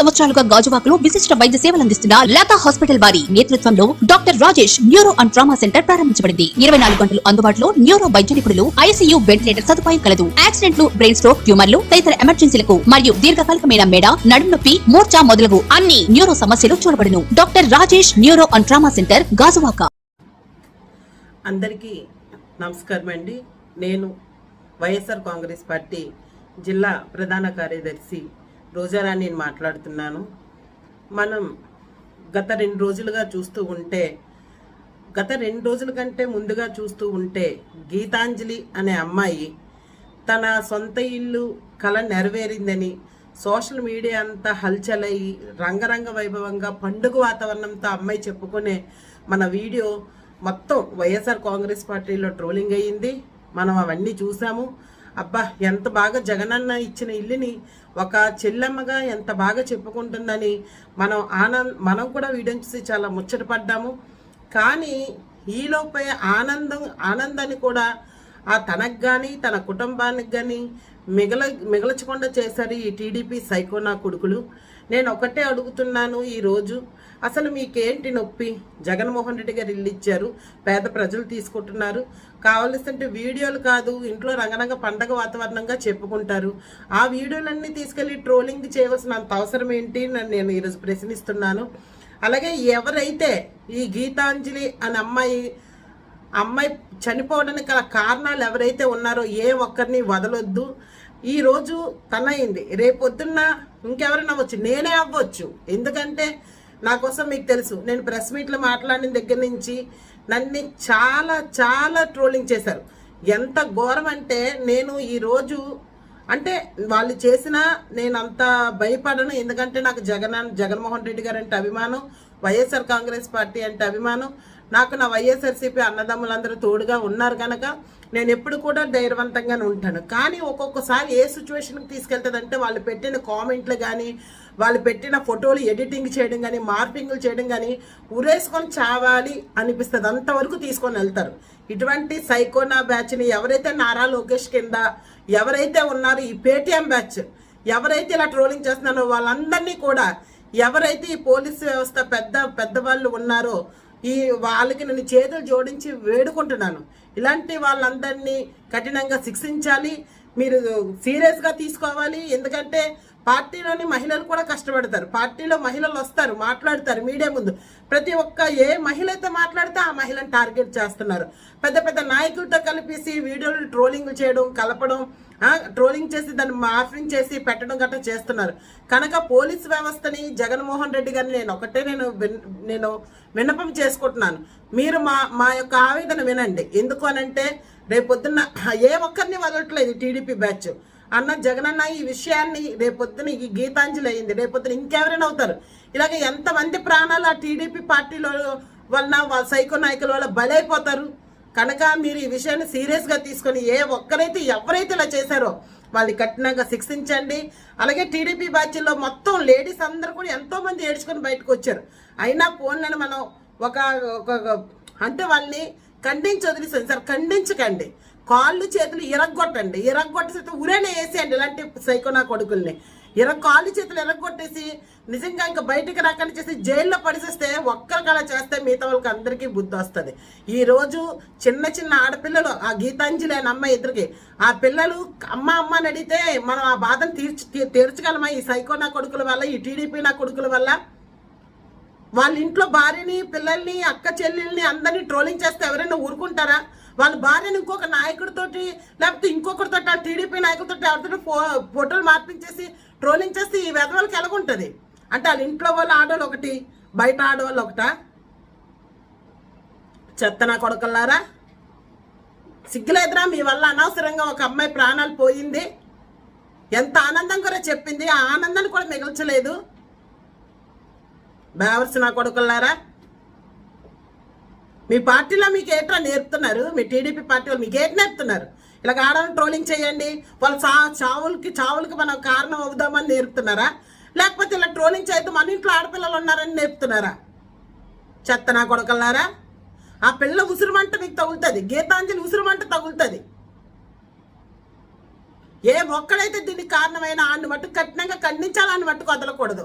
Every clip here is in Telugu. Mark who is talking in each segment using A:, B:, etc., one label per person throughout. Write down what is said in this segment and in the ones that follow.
A: సంవత్సరాలుగా గాజువాకలో విశిష్ట వైద్య సేవలు అందిస్తున్న లతా హాస్పిటల్ వారి నేతృత్వంలో doctor Rajesh neuro and trauma centre ప్రారంభించబడింది. ఇరవై నాలుగు గంటలు అందుబాటులో న్యూరో వైద్య నిపుణులు ఐసీయూ వెంటిలేటర్ సదుపాయం కలదు. యాక్సిడెంట్లు బ్రెయిన్ స్ట్రోక్ ట్యూమర్లు తదితర ఎమర్జెన్సీలకు మరియు దీర్ఘకాలికమైన మెడ నడుము నొప్పి మూర్ఛ మొదలగు అన్ని న్యూరో సమస్యలు చూడబడును. Doctor Rajesh neuro and trauma centre Gajuwaka.
B: అందరికీ నమస్కారం అండి నేను వైఎస్ఆర్ కాంగ్రెస్ పార్టీ జిల్లా ప్రధాన కార్యదర్శి రోజారాణి మాట్లాడుతున్నాను. మనం గత రెండు రోజులుగా చూస్తూ ఉంటే గత రెండు రోజుల కంటే ముందుగా చూస్తూ ఉంటే గీతాంజలి అనే అమ్మాయి తన సొంత ఇల్లు కళ నెరవేరిందని సోషల్ మీడియా అంతా హల్చలయ్యి రంగరంగ వైభవంగా పండుగ వాతావరణంతో అమ్మాయి చెప్పుకునే మన వీడియో మొత్తం వైఎస్ఆర్ కాంగ్రెస్ పార్టీలో ట్రోలింగ్ అయ్యింది. మనం అవన్నీ చూసాము అబ్బా ఎంత బాగా జగనన్న ఇచ్చిన ఇల్లుని ఒక చెల్లెమ్మగా ఎంత బాగా చెప్పుకుంటుందని మనం ఆనంద్ మనం కూడా వీడియో చూసి చాలా ముచ్చటపడ్డాము కానీ ఈలోపే ఆనందం ఆనందాన్ని కూడా ఆ తనకు కానీ తన కుటుంబానికి కానీ మిగల మిగలచకుండా చేశారు ఈ టీడీపీ సైకోనా కొడుకులు. నేను ఒకటే అడుగుతున్నాను ఈరోజు. అసలు మీకేంటి నొప్పి? జగన్మోహన్ రెడ్డి గారు ఇల్లు ఇచ్చారు పేద ప్రజలు తీసుకుంటున్నారు. కావలసింటే వీడియోలు కాదు ఇంట్లో రంగరంగ పండగ వాతావరణంగా చెప్పుకుంటారు. ఆ వీడియోలన్నీ తీసుకెళ్ళి ట్రోలింగ్ చేయవలసినంత అవసరం ఏంటి అని నేను ఈరోజు ప్రశ్నిస్తున్నాను. అలాగే ఎవరైతే ఈ గీతాంజలి అనే అమ్మాయి అమ్మాయి చనిపోవడానికి గల కారణాలు ఎవరైతే ఉన్నారో ఏ ఒక్కరిని వదలొద్దు. ఈ రోజు తనయింది. రేపొద్దున్న ఇంకెవరైనా అవ్వచ్చు. నేనే అవ్వచ్చు. ఎందుకంటే నా కోసం మీకు తెలుసు నేను ప్రెస్ మీట్లో మాట్లాడిన దగ్గర నుంచి నన్ను చాలా చాలా ట్రోలింగ్ చేశారు. ఎంత ఘోరం అంటే నేను ఈరోజు అంటే వాళ్ళు చేసిన నేను అంత భయపడను. ఎందుకంటే నాకు జగన్ జగన్మోహన్ రెడ్డి గారు అంటే అభిమానం వైఎస్ఆర్ కాంగ్రెస్ పార్టీ అంటే అభిమానం. నాకు నా వైఎస్ఆర్సీపీ అన్నదమ్ములందరూ తోడుగా ఉన్నారు కనుక నేను ఎప్పుడు కూడా ధైర్యవంతంగానే ఉంటాను. కానీ ఒక్కొక్కసారి ఏ సిచ్యువేషన్కి తీసుకెళ్తుందంటే వాళ్ళు పెట్టిన కామెంట్లు కానీ వాళ్ళు పెట్టిన ఫోటోలు ఎడిటింగ్ చేయడం కానీ మార్పింగ్లు చేయడం కానీ ఉరేసుకొని చావాలి అనిపిస్తుంది. అంతవరకు తీసుకొని వెళ్తారు. ఇటువంటి సైకోనా బ్యాచ్ని ఎవరైతే నారా లోకేష్ కింద ఎవరైతే ఉన్నారో ఈ పేటిఎం బ్యాచ్ ఎవరైతే ఇలా ట్రోలింగ్ చేస్తున్నారో వాళ్ళందరినీ కూడా ఎవరైతే ఈ పోలీసు వ్యవస్థ పెద్ద పెద్దవాళ్ళు ఉన్నారో ఈ వాళ్ళకి నేను చేతులు జోడించి వేడుకుంటున్నాను. ఇలాంటి వాళ్ళందరినీ కఠినంగా శిక్షించాలి. మీరు సీరియస్గా తీసుకోవాలి. ఎందుకంటే పార్టీలోని మహిళలు కూడా కష్టపడతారు. పార్టీలో మహిళలు వస్తారు మాట్లాడతారు మీడియా ముందు. ప్రతి ఒక్క ఏ మహిళ అయితే మాట్లాడితే ఆ మహిళను టార్గెట్ చేస్తున్నారు. పెద్ద పెద్ద నాయకులతో కలిపేసి వీడియోలు ట్రోలింగ్ చేయడం కలపడం ట్రోలింగ్ చేసి దాన్ని మార్ఫింగ్ చేసి పెట్టడం గట్రా చేస్తున్నారు. కనుక పోలీస్ వ్యవస్థని జగన్మోహన్ రెడ్డి గారిని నేను ఒకటే నేను నేను విన్నపం చేసుకుంటున్నాను. మీరు మా మా యొక్క ఆవేదన వినండి. ఎందుకు అనంటే రేపొద్దున్న ఏ ఒక్కరిని వదలట్లేదు టీడీపీ బ్యాచ్. అన్న జగనన్న ఈ విషయాన్ని రేపొద్దున ఈ గీతాంజలి అయింది రేపొద్దున ఇంకెవరైనా అవుతారు. ఇలాగ ఎంతమంది ప్రాణాలు ఆ టీడీపీ పార్టీలో వలన వాళ్ళ సైకో నాయకుల వల్ల బలైపోతారు? కనుక మీరు ఈ విషయాన్ని సీరియస్గా తీసుకొని ఏ ఒక్కరైతే ఎవరైతే ఇలా చేశారో వాళ్ళని కఠినంగా శిక్షించండి. అలాగే టీడీపీ బ్యాచ్లో మొత్తం లేడీస్ అందరూ కూడా ఎంతోమంది ఏడ్చుకొని బయటకు వచ్చారు. అయినా ఫోన్లను మనం ఒక ఒక అంటే వాళ్ళని ఖండించి వదిలేసాం సార్ ఖండించకండి. కాళ్ళు చేతులు ఇరగొట్టండి. ఇరగొట్టేసి ఉరేనే వేసేయండి ఇలాంటి సైకోనా కొడుకుల్ని. ఇర కాళ్ళు చేతులు ఇరగొట్టేసి నిజంగా ఇంకా బయటికి రాకుండా చేసి జైల్లో పడిసేస్తే ఒక్కరికలా చేస్తే మిగతా వాళ్ళకి అందరికీ బుద్ధి వస్తుంది. ఈ రోజు చిన్న చిన్న ఆడపిల్లలు ఆ గీతాంజలి అని అమ్మాయి ఇద్దరికి ఆ పిల్లలు అమ్మ అమ్మ అని అడిగితే మనం ఆ బాధను తీర్చి తీర్చగలమా ఈ సైకోనా కొడుకుల వల్ల ఈ టీడీపీ నా కొడుకుల వల్ల? వాళ్ళ ఇంట్లో భార్యని పిల్లల్ని అక్క చెల్లెల్ని అందరినీ ట్రోలింగ్ చేస్తే ఎవరైనా ఊరుకుంటారా? వాళ్ళ భార్యని ఇంకొక నాయకుడితోటి లేకపోతే ఇంకొకరితో ఆ టీడీపీ నాయకుడితోటి ఎవరితో ఫో ఫోటోలు మార్పించేసి ట్రోలింగ్ చేస్తే ఈ వెధవాళ్ళకి ఎలాగుంటుంది? అంటే వాళ్ళ ఇంట్లో వాళ్ళు ఆడవాళ్ళు ఒకటి బయట ఆడవాళ్ళు ఒకట? చెత్తనా కొడకల్లారా? సిగ్గులేదురా మీ వల్ల అనవసరంగా ఒక అమ్మాయి ప్రాణాలు పోయింది. ఎంత ఆనందం కూడా చెప్పింది ఆ ఆనందాన్ని కూడా మిగల్చలేదు. బేవర్స్ నా కొడుకులారా మీ పార్టీలో మీకు ఏట్రా నేర్పుతున్నారు. మీ టీడీపీ పార్టీ వాళ్ళు మీకు ఏంటి నేర్పుతున్నారు. ఇలా ఆడవాళ్ళని ట్రోలింగ్ చేయండి. వాళ్ళ చా చావులకి చావులకి మనం కారణం అవుదామని నేర్పుతున్నారా? లేకపోతే ఇలా ట్రోలింగ్ చేయొద్దు మన ఇంట్లో ఆడపిల్లలు ఉన్నారని నేర్పుతున్నారా? చెత్త నా కొడుకల్లారా? ఆ పిల్ల ఉసురుమంట మీకు తగులుతుంది. గీతాంజలి ఉసురుమంట తగులుతుంది. ఏ ఒక్కడైతే దీనికి కారణమైన ఆడిని మట్టుకు కఠినంగా ఖండించాలని మట్టుకు వదలకూడదు.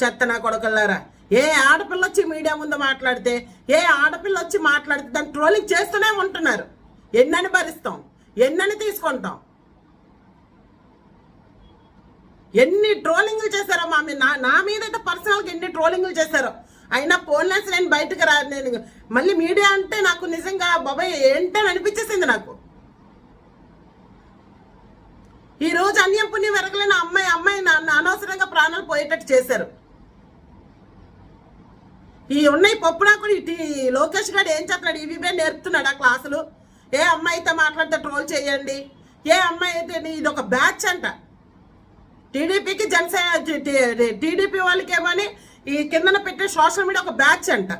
B: చెత్త నా కొడకల్లారా? ఏ ఆడపిల్ల వచ్చి మీడియా ముందు మాట్లాడితే ఏ ఆడపిల్ల వచ్చి మాట్లాడితే దాన్ని ట్రోలింగ్ చేస్తూనే ఉంటున్నారు. ఎన్నని భరిస్తాం? ఎన్నని తీసుకుంటాం? ఎన్ని ట్రోలింగ్లు చేశారో మా మీ- నా నా మీద అయితే పర్సనల్గా ఎన్ని ట్రోలింగ్లు చేశారో. అయినా పోన్లెస్ నేను బయటకు రా నేను మళ్ళీ మీడియా అంటే నాకు నిజంగా బాబాయ్ ఏంటని అనిపించేసింది నాకు. ఈ రోజు అన్యం పుణ్యం వెరగలేని అమ్మాయి అమ్మాయి నన్ను అనవసరంగా ప్రాణాలు పోయేటట్టు చేశారు. ఈ ఉన్నాయి పప్పునా కూడా ఇటు లోకేష్ గారు ఏం చేస్తున్నాడు? ఇవి నేర్పుతున్నాడు ఆ క్లాసులు? ఏ అమ్మాయి అయితే మాట్లాడితే ట్రోల్ చేయండి? ఏ అమ్మాయి అయితే నీ- ఇది ఒక బ్యాచ్ అంట. టీడీపీకి జనసేన టీడీపీ వాళ్ళకేమని ఈ కిందన పెట్టే సోషల్ మీడియా ఒక బ్యాచ్ అంట.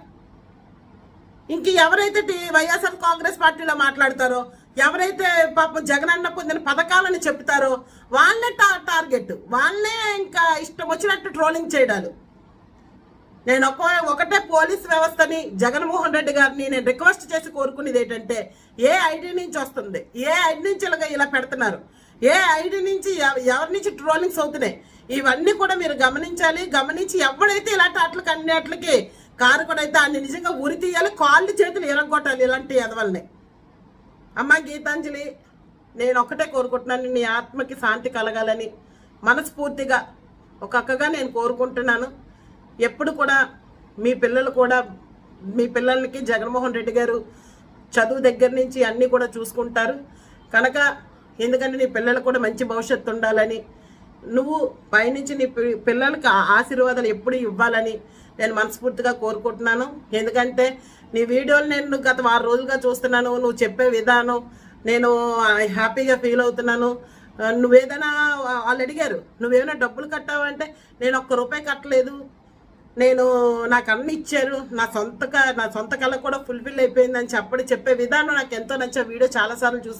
B: ఇంక ఎవరైతే టీ- వైఎస్ఆర్ కాంగ్రెస్ పార్టీలో మాట్లాడతారో ఎవరైతే పాపం అన్న పొందిన పథకాలని చెప్తారో వాళ్ళే టా టార్గెట్. వాళ్ళే ఇంకా ఇష్టం వచ్చినట్టు ట్రోలింగ్ చేయడాలు. నేను ఒక ఒకటే పోలీస్ వ్యవస్థని జగన్మోహన్ రెడ్డి గారిని నేను రిక్వెస్ట్ చేసి కోరుకునేది ఏంటంటే ఏ ఐడి నుంచి వస్తుంది? ఏ ఐడి నుంచి ఇలాగ ఇలా పెడుతున్నారు? ఏ ఐడి నుంచి ఎవ- ఎవరి నుంచి ట్రోలింగ్స్ అవుతున్నాయి? ఇవన్నీ కూడా మీరు గమనించాలి. గమనించి ఎవడైతే ఇలాంటి వాటికి అన్ని వాటికి కారు కూడా అయితే అన్ని నిజంగా ఉరి తీయాలి కాళ్ళు చేతులు ఇరగొట్టాలి ఇలాంటి ఎదవల్ని. అమ్మ గీతాంజలి నేను ఒక్కటే కోరుకుంటున్నాను నీ ఆత్మకి శాంతి కలగాలని మనస్ఫూర్తిగా ఒక అక్కగా నేను కోరుకుంటున్నాను. ఎప్పుడు కూడా మీ పిల్లలు కూడా మీ పిల్లలకి జగన్మోహన్ రెడ్డి గారు చదువు దగ్గర నుంచి అన్నీ కూడా చూసుకుంటారు. కనుక ఎందుకంటే నీ పిల్లలు కూడా మంచి భవిష్యత్తు ఉండాలని నువ్వు పైనుంచి నీ పిల్లలకు ఆశీర్వాదాలు ఎప్పుడు ఇవ్వాలని నేను మనస్ఫూర్తిగా కోరుకుంటున్నాను. ఎందుకంటే నీ వీడియోలు నేను గత వారం రోజులుగా చూస్తున్నాను నువ్వు చెప్పే విధానం నేను హ్యాపీగా ఫీల్ అవుతున్నాను. నువ్వేదైనా వాళ్ళు అడిగారు నువ్వేమైనా డబ్బులు కట్టావంటే నేను ఒక్క రూపాయి కట్టలేదు నేను నాకు అన్ని ఇచ్చారు. నా సొంత నా సొంత కళ కూడా ఫుల్ఫిల్ అయిపోయిందని చెప్పడి చెప్పే విధానం నాకు ఎంతో నచ్చే వీడియో చాలాసార్లు చూశాను.